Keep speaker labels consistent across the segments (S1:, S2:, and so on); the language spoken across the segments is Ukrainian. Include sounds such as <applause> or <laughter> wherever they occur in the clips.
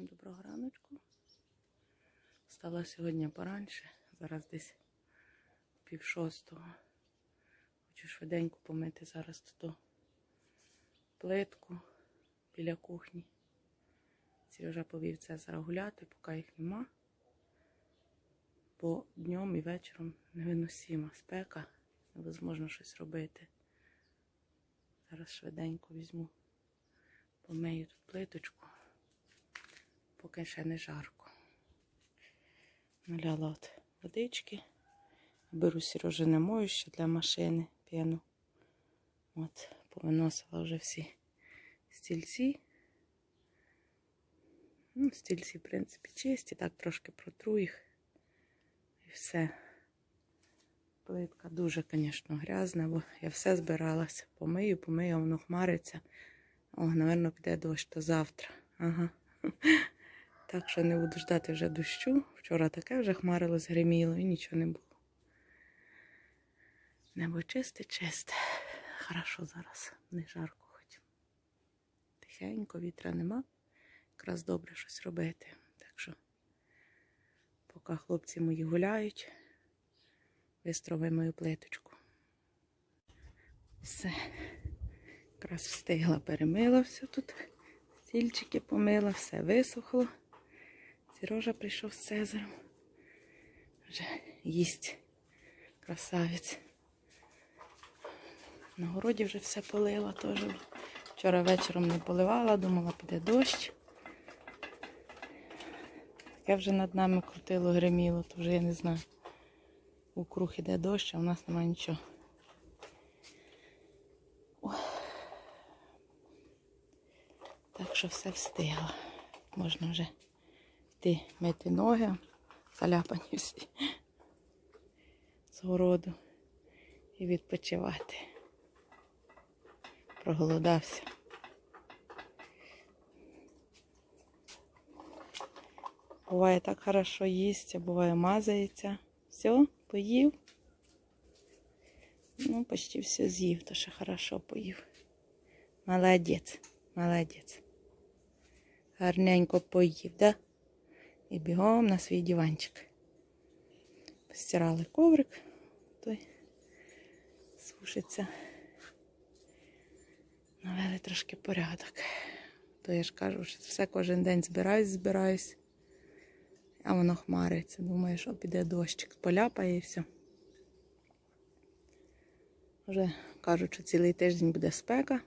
S1: Всім доброго раночку. Встала сьогодні поранше, зараз десь пів шостого. Хочу швиденько помити зараз тут плитку біля кухні. Сережа повів Цезара гуляти, поки їх нема. Бо днем і вечором невиносима спека, невозможно щось робити. Зараз швиденько візьму, помию тут плиточку поки ще не жарко. Наляла от водички. Беру Сережине моюще для машини п'яну. От, повиносила вже всі стільці. Ну, стільці, в принципі, чисті, так трошки протру їх. І все. Плитка дуже, звісно, грязна, бо я все збиралася. Помию, помию, воно хмариться. О, напевно, піде дощ, то завтра. Ага. Так що не буду ждати вже дощу. Вчора таке вже хмарилось, гриміло і нічого не було. Небо чисте, чисте. Хорошо зараз, не жарко хоч. Тихенько, вітра нема. Якраз добре щось робити. Так що, поки хлопці мої гуляють, вистрови мою плиточку. Все. Якраз встигла, перемила все тут. Стільчики помила, все висохло. Сережа прийшов з Цезарем. Вже їсть красавець. На городі вже все полила теж. Вчора вечором не поливала, думала, піде дощ. Таке вже над нами крутило, гриміло, то вже я не знаю. У круг іде дощ, а в нас немає нічого. Так що все встигла. Можна вже йти мити ноги, заляпані всі з городу і відпочивати. Проголодався. Буває так хорошо їсть, а буває мазається. Все, поїв. Ну, почти все з'їв, то ще хорошо поїв. Молодець, молодець. Гарненько поїв, да? І бігом на свій диванчик. Постирали коврик, той сушиться. Навели трошки порядок. То я ж кажу, що все кожен день збираюсь, збираюсь, а воно хмариться. Думаю, що піде дощик, поляпає і все. Вже кажуть, що цілий тиждень буде спека.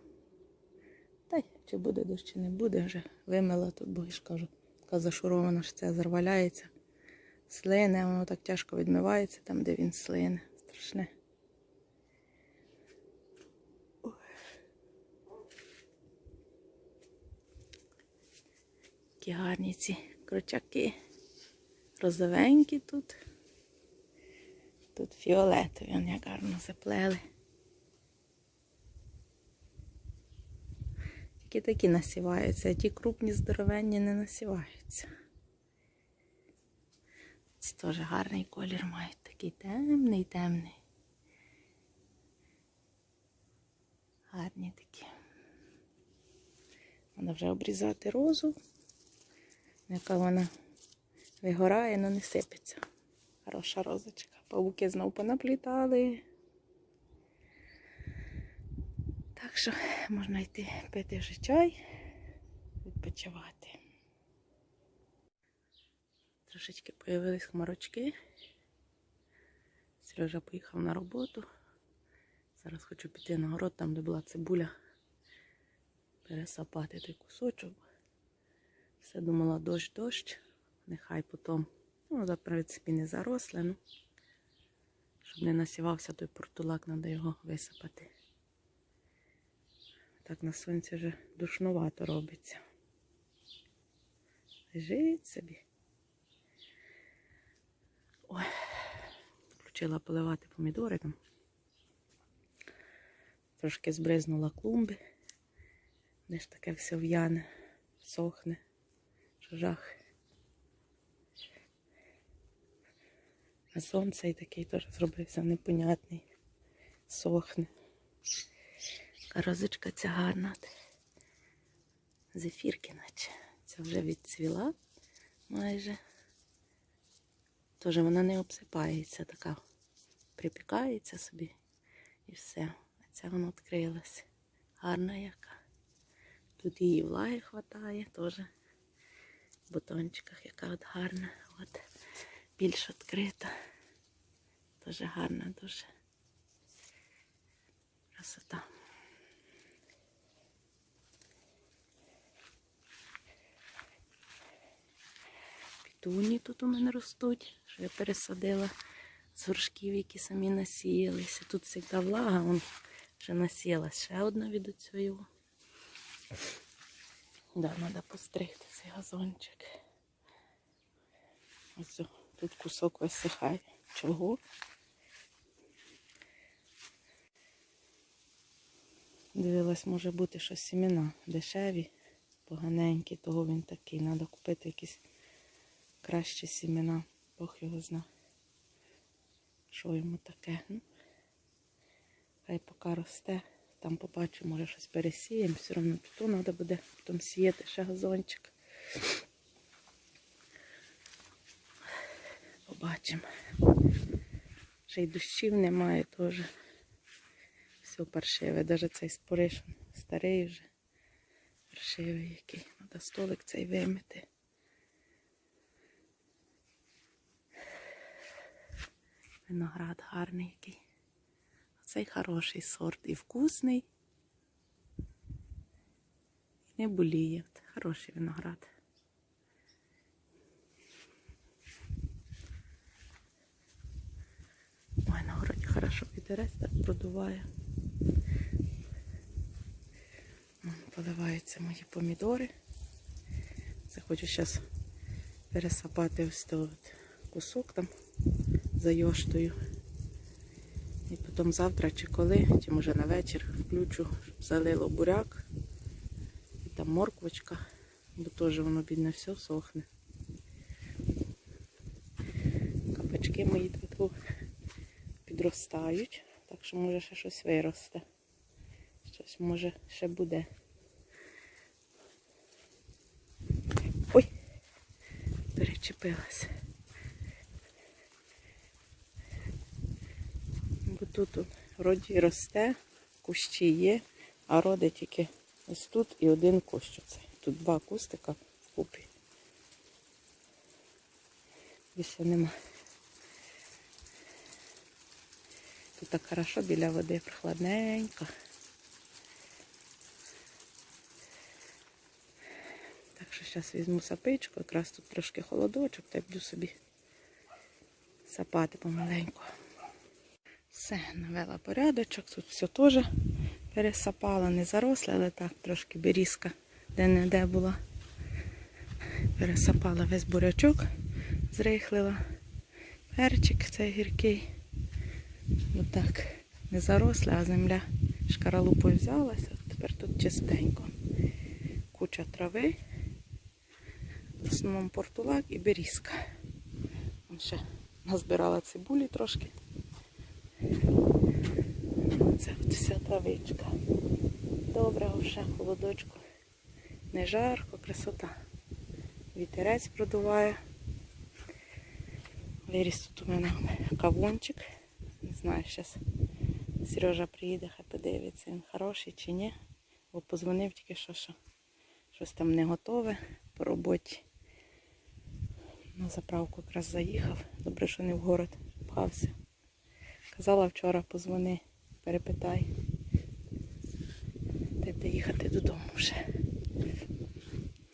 S1: Та й чи буде дощ, чи не буде, вже вимила тут, бо я ж кажу, така зашурована, що це зарваляється. Слине, воно так тяжко відмивається там, де він слине. Страшне. Які гарні ці кручаки. Розовенькі тут. Тут фіолетові, вони як гарно заплели. Тільки такі насіваються, а ті крупні здоровенні не насіваються. Ці теж гарний колір мають, такий темний, темний. Гарні такі. Треба вже обрізати розу, яка вона вигорає, але не сипеться. Хороша розочка. Павуки знов понаплітали. Так що можна йти пити вже чай, відпочивати. Трошечки появились хмарочки. Сережа поїхав на роботу. Зараз хочу піти на город, там де була цибуля, пересапати той кусочок. Все думала дощ-дощ. Нехай потім, ну, в принципі, не заросле, ну, щоб не насівався той портулак, треба його висипати. Так на сонці вже душнувато робиться. Лежить собі. Ой, включила поливати помідори там. Трошки збризнула клумби. Де ж таке все в'яне, сохне, жах. А сонце і такий теж зробився непонятний. Сохне. Розочка ця гарна. Зефірки наче. Ця вже відцвіла майже. Теж вона не обсипається, така припікається собі і все. А ця вона відкрилась. Гарна яка. Тут її влаги хватає теж. В бутончиках, яка от гарна. От більш відкрита. Дуже гарна, дуже красота. Пітуні тут у мене ростуть, що я пересадила з горшків, які самі насіялися. Тут завжди влага, вон вже насіялась ще одна від цього. Да, треба постригти цей газончик. Ось тут кусок висихає. Чого? Дивилась, може бути, що сімена дешеві, поганенькі, того він такий. Треба купити якісь кращі сімена. Бог його зна. Що йому таке? Ну, хай поки росте. Там побачу, може щось пересіємо. Все одно тут треба буде потім сіяти ще газончик. Побачимо. Ще й дощів немає теж. Все паршиве. Навіть цей спориш старий вже. Паршивий який. Треба столик цей вимити. Виноград гарний який. Цей хороший сорт і вкусний. І не боліє. Хороший виноград. Ой, на хорошо вітерець так продуває. Поливаються мої помідори. Це хочу зараз пересапати ось той кусок там за йоштою. І потім завтра чи коли, чи може на вечір включу, щоб залило буряк. І там морквочка, бо теж воно бідне все сохне. Капачки мої тут підростають, так що може ще щось виросте. Щось може ще буде. Ой! Перечепилася. Бо тут вроді росте, кущі є, а роди тільки ось тут і один кущ. Оцей. Тут два кустика вкупі. Більше нема. Тут так хорошо біля води, прохладненько. Так що зараз візьму сапичку, якраз тут трошки холодочок, та буду собі сапати помаленьку. Все, навела порядочок, тут все теж пересапала, не заросле, але так трошки берізка де-не-де була. Пересапала весь бурячок, зрихлила. Перчик цей гіркий. Отак не заросле, а земля шкаралупою взялася. Тепер тут чистенько. Куча трави. В основному портулак і берізка. Ще назбирала цибулі трошки. Це от вся травичка. Добре, вже холодочку. Не жарко, красота. Вітерець продуває. Виріс тут у мене кавунчик. Не знаю, зараз Сережа приїде, хай подивиться, він хороший чи ні. Бо позвонив тільки що, що щось там не готове по роботі. На заправку якраз заїхав. Добре, що не в город пхався. Казала вчора, позвони, перепитай. Буде їхати додому вже.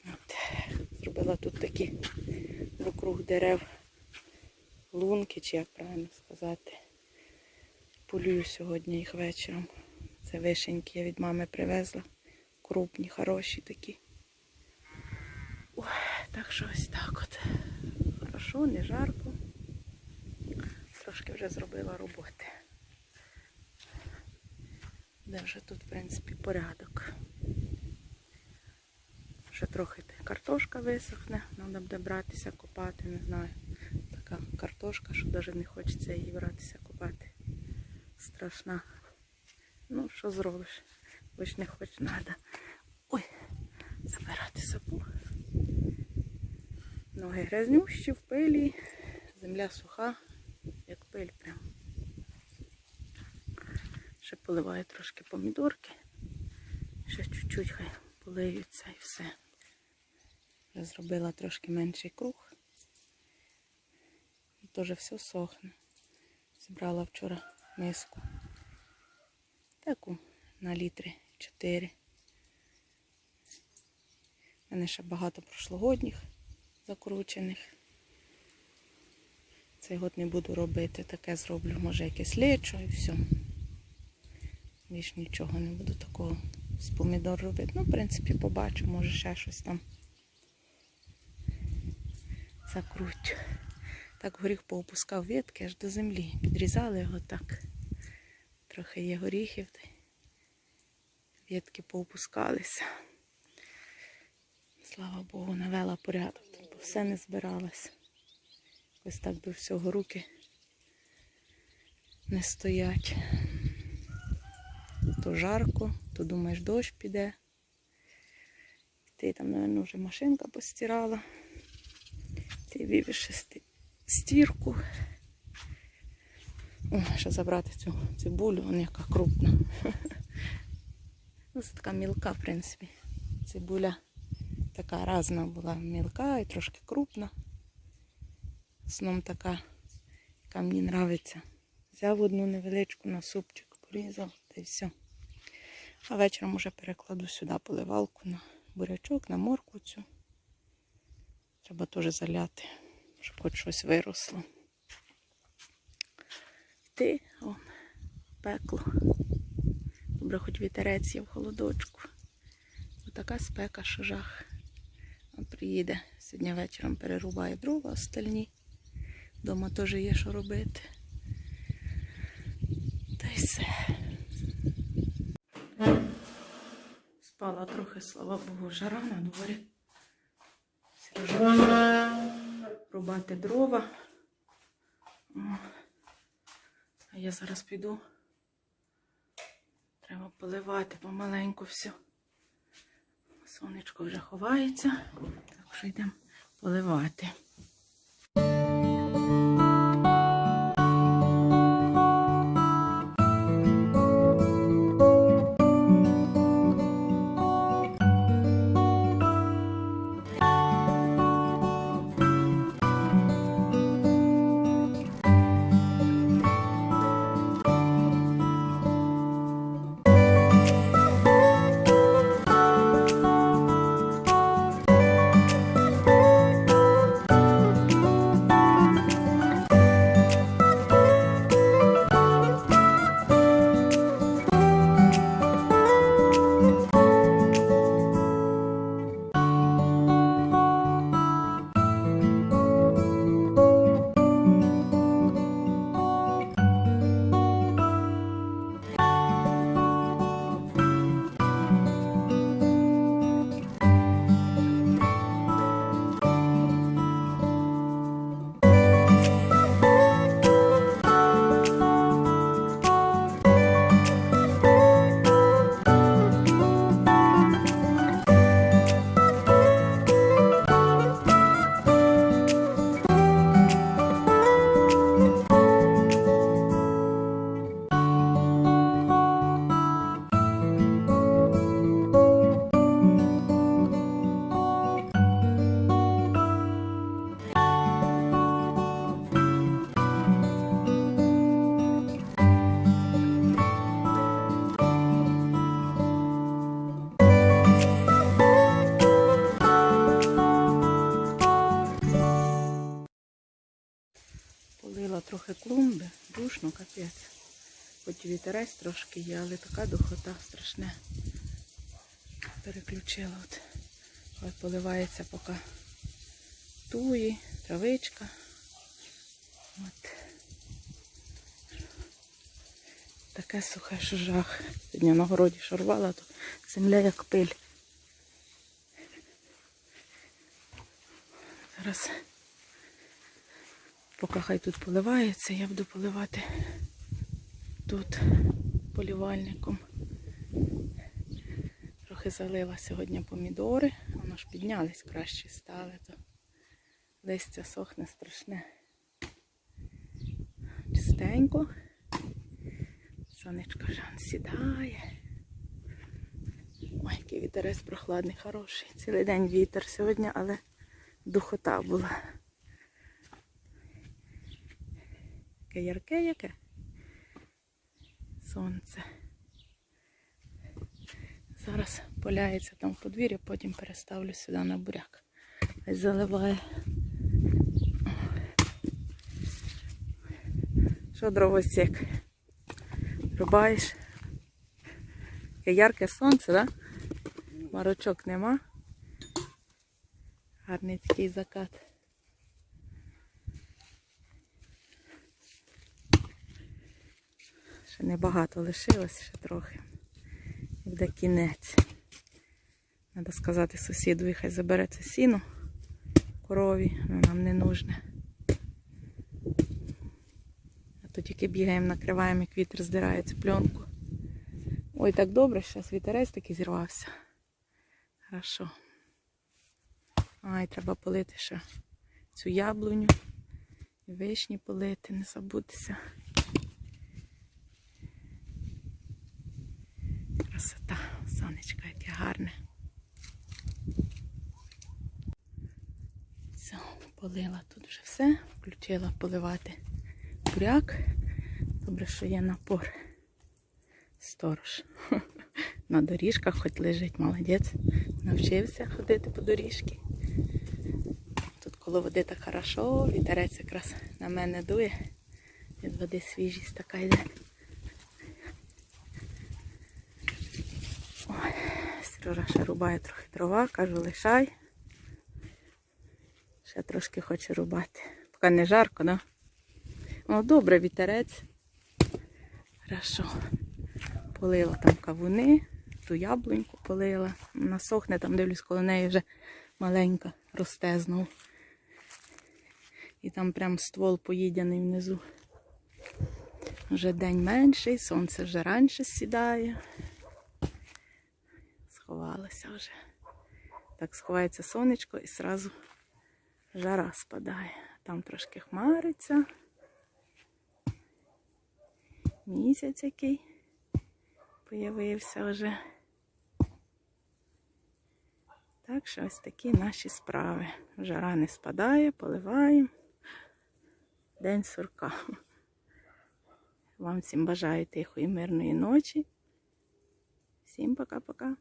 S1: От. Зробила тут такі вокруг дерев лунки, чи як правильно сказати. Полюю сьогодні їх вечором. Це вишеньки я від мами привезла. Крупні, хороші такі. Ой, так що ось так от. Хорошо, не жарко. Вже зробила роботи. Де вже тут, в принципі, порядок. Ще трохи картошка висохне, треба буде братися, копати, не знаю. Така картошка, що навіть не хочеться її братися копати. Страшна. Ну, що зробиш? Хоч не хоч треба. Ой, забирати сапу. Ноги грязнющі, в пилі, земля суха, як пиль прям. Ще поливаю трошки помідорки. Ще чуть-чуть хай полиються і все. Зробила трошки менший круг. І теж все сохне. Зібрала вчора миску. Таку на літри 4. У мене ще багато прошлогодніх закручених. Цей год не буду робити, таке зроблю, може якесь лечо і все. Більш нічого не буду такого з помідор робити. Ну, в принципі, побачу, може ще щось там закручу. Так горіх поопускав ветки аж до землі. Підрізали його так. Трохи є горіхів. Ветки поопускалися. Слава Богу, навела порядок, бо все не збиралось. Ось так до всього руки не стоять. То жарко, то думаєш, дощ піде. Ти там, мабуть, вже машинка постирала. Ти вивіши стірку. О, ще забрати цю цибулю, вона яка крупна. <laughs> Ну, це така мілка, в принципі. Цибуля така різна була мілка і трошки крупна. Основному така, яка мені подобається. Взяв одну невеличку на супчик, порізав та й все. А вечором вже перекладу сюди поливалку на бурячок, на моркву цю. Треба теж заляти, щоб хоч щось виросло. Ти, он, пекло. Добре, хоч вітерець є в холодочку. Отака спека, що жах. Он приїде сьогодні вечором перерубає дрова остальні. Дома теж є що робити. Та й все. Спала трохи, слава Богу, жара на дворі. Рубати дрова. А я зараз піду. Треба поливати помаленьку все. Сонечко вже ховається, так що йдемо поливати. Трохи клумби, душно, капець. Хоч вітерець трошки є, але така духота страшне. Переключила. От. От поливається поки туї, травичка. От. Таке сухе, що жах. Сьогодні на городі шарвала, то земля як пиль. Зараз Поки хай тут поливається, я буду поливати тут полівальником. Трохи залила сьогодні помідори, воно ж піднялись краще стали, то Листя сохне страшне. Чистенько. Сонечко он сідає. Ой, який вітерець прохладний, хороший. Цілий день вітер сьогодні, але духота була. Яке ярке яке. Сонце. Зараз поляється там в подвір'я, потім переставлю сюди на буряк. Заливає. Що дровосік? Рубаєш? Яке ярке сонце? Да? Марочок нема. Гарний такий закат. Ще небагато лишилось, ще трохи. І буде кінець. Треба сказати сусіду, хай забере це сіно корові, воно нам не нужне. А то тільки бігаємо, накриваємо, як вітер здирає цю пленку. Ой, так добре, зараз вітерець такий зірвався. Хорошо. Ай, треба полити ще цю яблуню. Вишні полити, не забудьтеся. Красота, сонечко, яке гарне. Все, полила тут вже все. Включила поливати буряк. Добре, що є напор. Сторож. <laughs> На доріжках хоч лежить, молодець. Навчився ходити по доріжці. Тут коло води так хорошо, вітерець якраз на мене дує. Від води свіжість така йде. Ой, Сережа ще рубає трохи дрова, кажу, лишай. Ще трошки хоче рубати. Поки не жарко, да? О, добре, вітерець. Хорошо. Полила там кавуни, ту яблуньку полила. Вона сохне, там дивлюсь, коло неї вже маленька росте знову. І там прям ствол поїдяний внизу. Вже день менший, сонце вже раніше сідає. Сховалося вже. Так сховається сонечко і сразу жара спадає. Там трошки хмариться. Місяць який появився вже. Так що ось такі наші справи. Жара не спадає, поливаємо. День сурка. Вам всім бажаю тихої, мирної ночі. Всім пока-пока.